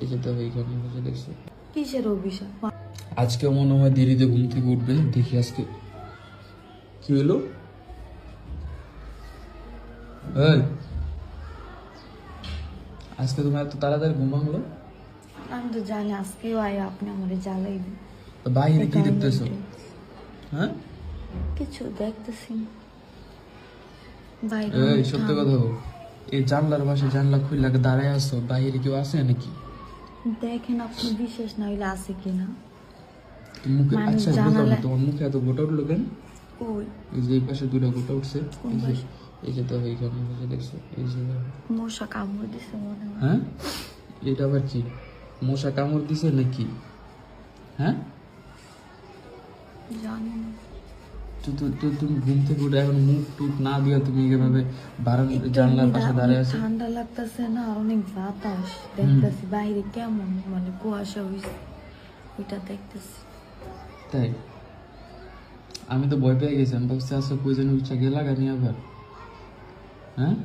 এই যে তো এইখানে বসে দেখছ। কিসের অভিশাপ? আজকে মনে হয় দেরিতে ঘুম থেকে উঠবে দেখি আজকে কি হলো? এই, আজকে তোমার এত তাড়াতাড়ি ঘুম ভাঙলো? আমি তো জানি আজকেও আয় আপনি আমার জ্বালাইবেন তো বাইরে কি দেখতেছো? হ্যাঁ? কিছু দেখতেছি বাইরে এই অনেক সত্য কথা এই জানলার পাশে জানলা খুললা দাঁড়ায় আসো বাইরে কেউ আসে নাকি? দেখেন আপনি বিশেষ না হইলে আছে কিনা। তো মুখে মানুষ আচ্ছা জানালা- তোমার মুখে এত গোটা উঠল কেন? ওই এই যে এই পাশে দুটা গোটা উঠছে। এই যে পাশে? এই যে তো দেখছ এই যে মশা কামড় দিছে মনে হয়। হ্যাঁ? এটা আবার কি? মশা কামড় দিছে নাকি? হ্যাঁ? জানি না। তো তুমি ঘুম থেকে উঠে এখন মুখ টুক না দিয়ে তুমি এভাবে জানলার পাশে দাঁড়িয়ে আছো। ঠান্ডা লাগতেছে না অনেক বাতাস। দেখতেছি বাইরে কেমন মানে কুয়াশা হইছে। ওইটা দেখতেছি। তাই? আমি তো ভয় পেয়ে গেছি আমি ভাবছি আসলে কই যেন উচ্চা গেলা গানি আবার? হ্যাঁ?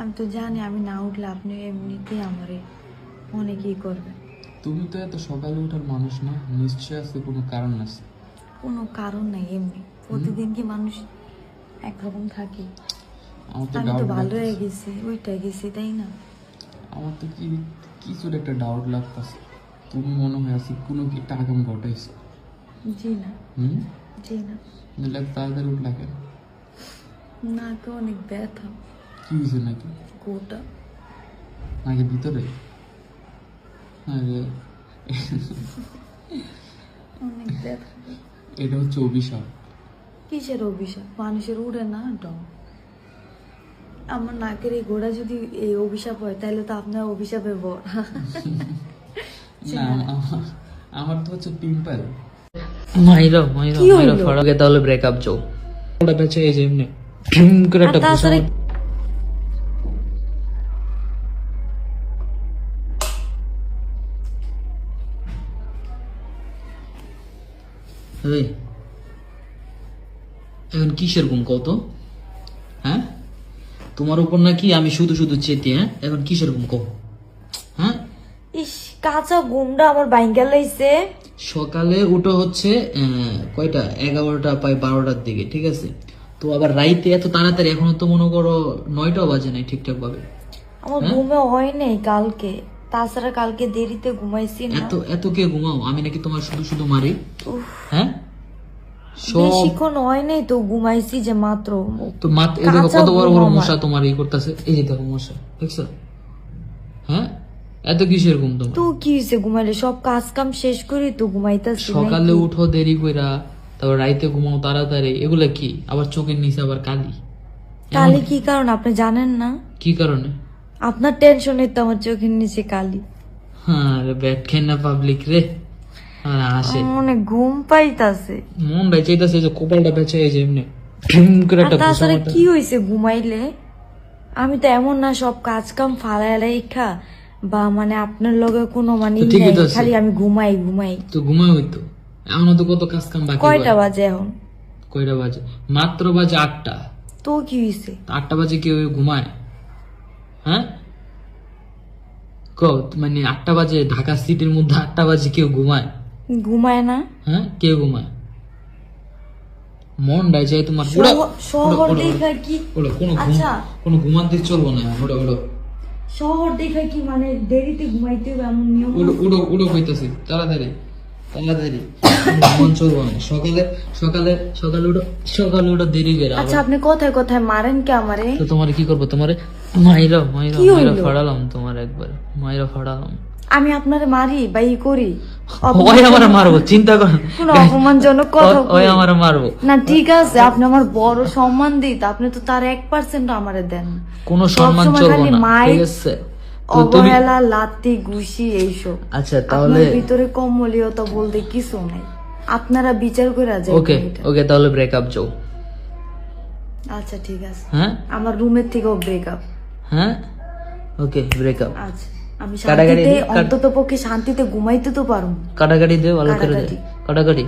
আমি তো জানি আমি না উঠলে আপনি এমনিতেই আমারে অনেকই করবেন। তুমি তো এত সকালে ওঠার মানুষ না নিশ্চয় আছে কোনো কারণ আছে। কোনো কারণ নাই এমনি। প্রতিদিন কি মানুষ একরকম থাকে? আমার তো আমি তো ভালো হয়ে গেছি ওইটা গেছি তাই না? আমার তো কি কিছুর একটা ডাউট লাগতেছে। তুমি মনে হয় আছি কোনো কি আগাম ঘটাইছো? জি না। হুম? জি না। নাহলে এত তাড়াতাড়ি উঠলা কেন? নাকে অনেক ব্যথা। কি হয়েছে নাকি? গোটা। নাকি ভিতরে? আরে। অনেক ব্যথা। এটা হচ্ছে অভিশাপ। কিসের অভিশাপ? মানুষের উড়ে না ডং আমার নাকের এই গোড়া যদি এই অভিশাপ হয় তাহলে তো আপনার অভিশাপের বর। না আমার আমার তো হচ্ছে পিম্পল মাইরো মাইরো মাইরো? ফড়কে তাহলে ব্রেকআপ চৌ ওটা বেঁচে এই যে এমনি করে একটা এই এখন কিসের ঘুম কত হ্যাঁ? তোমার উপর নাকি আমি শুধু শুধু চেতি হ্যাঁ? এখন কিসের ঘুম কও? হ্যাঁ? ইস কাঁচা গুমটা আমার বাইঙ্গা লাইছে। সকালে উঠো হচ্ছে কয়টা? এগারোটা প্রায় বারোটার দিকে ঠিক আছে? তো আবার রাইতে এত তাড়াতাড়ি এখনও তো মনে করো নয়টাও বাজে নাই ঠিকঠাক ভাবে আমার হ্যাঁ? ঘুমে হয় নাই কালকে। তাছাড়া কালকে দেরিতে ঘুমাইছি না। এত এত কে ঘুমাও? আমি নাকি তোমার শুধু শুধু মারি। হ্যাঁ? বেশিক্ষণ হয় নাই তো ঘুমাইছি যে মাত্র। তো মাত এই দেখো কত বড় বড় মশা তোমার ই করতেছে। এই যে দেখো মশা দেখছ? হ্যাঁ? এত কিসের ঘুম তোমার? তো কি ঘুমাইলে? সব কাজ কাম শেষ করে তো ঘুমাইতেছি সকালে উঠো দেরি কইরা তারপর রাইতে ঘুমাও তাড়াতাড়ি। এগুলা কি? আবার চোখের নিচে আবার কালি। কালি কি কারণ? আপনি জানেন না? কি কারণে? আপনার টেনশনে তো আমার চোখের নিচে কালি। হ্যাঁ ব্যাট খেন না পাবলিক রে। আর হাসে মনে ঘুম পাইতাছে। মন ভাই যে কপালটা বেঁচে এই যে এমনি ঢিম করে একটা তাছাড়া কি হয়েছে ঘুমাইলে? আমি তো এমন না সব কাজ কাম ফালাই রেখা বা মানে আপনার লগে কোনো মানে তো তো। খালি আমি ঘুমাই ঘুমাই। তো ঘুমায় হইতো এখনও তো কত কাজ কাম বাকি কয়টা বাজে এখন? কয়টা বাজে? মাত্র বাজে আটটা। তো কি হয়েছে আটটা বাজে কেউ ঘুমায়? হ্যাঁ? মানে আটটা বাজে ঢাকা সিটির মধ্যে আটটা বাজে কেউ ঘুমায়? ঘুমায় না। হ্যাঁ? কেউ ঘুমায়? মন ডাই চাই তোমার। শহর- দেখা কি কোনো আচ্ছা। কোনো ঘুমাতে চলবো না শহর দেখা কি মানে দেরিতে ঘুমাইতে হবে এমন নিয়ম তাড়াতাড়ি চলবো না। সকালে সকালে সকালে উঠো সকালে উঠো দেরি করে। আচ্ছা আপনি কোথায় কোথায় মারেন কে আমারে? তো তোমার কি করব? তোমারে মাইরা মাইরা কি হইল? ফাড়ালাম তোমার একবার মাইরা ফাড়ালাম। আমি আপনারে মারি বা ই করি। ওই আমার মারবো চিন্তা কর। কোনো অপমানজনক কথা ওই। আমার মারবো। না ঠিক আছে আপনি আমার বড় সম্মান আপনি তো তার এক পার্সেন্ট আমারে দেন। কোনো সম্মান সবসময় চলবো খালি না মাইর, ঠিক আছে? তো তুমি অবহেলা লাত্তি ঘুষি এইসব। আচ্ছা তাহলে আপনার ভিতরে কমলীয়তা বলতে কিছু নাই। আপনারা বিচার করে যাই ওকে ওকে তাহলে ব্রেকআপ যাও। আচ্ছা ঠিক আছে। হ্যাঁ? আমার রুমের থেকেও ব্রেকআপ হ্যাঁ? ওকে ব্রেকআপ আচ্ছা আমি শান্তিতে অন্তত পক্ষে শান্তিতে ঘুমাইতে তো পারব। কাটাকাটি দে ভালো করে দে। কাটাকাটি।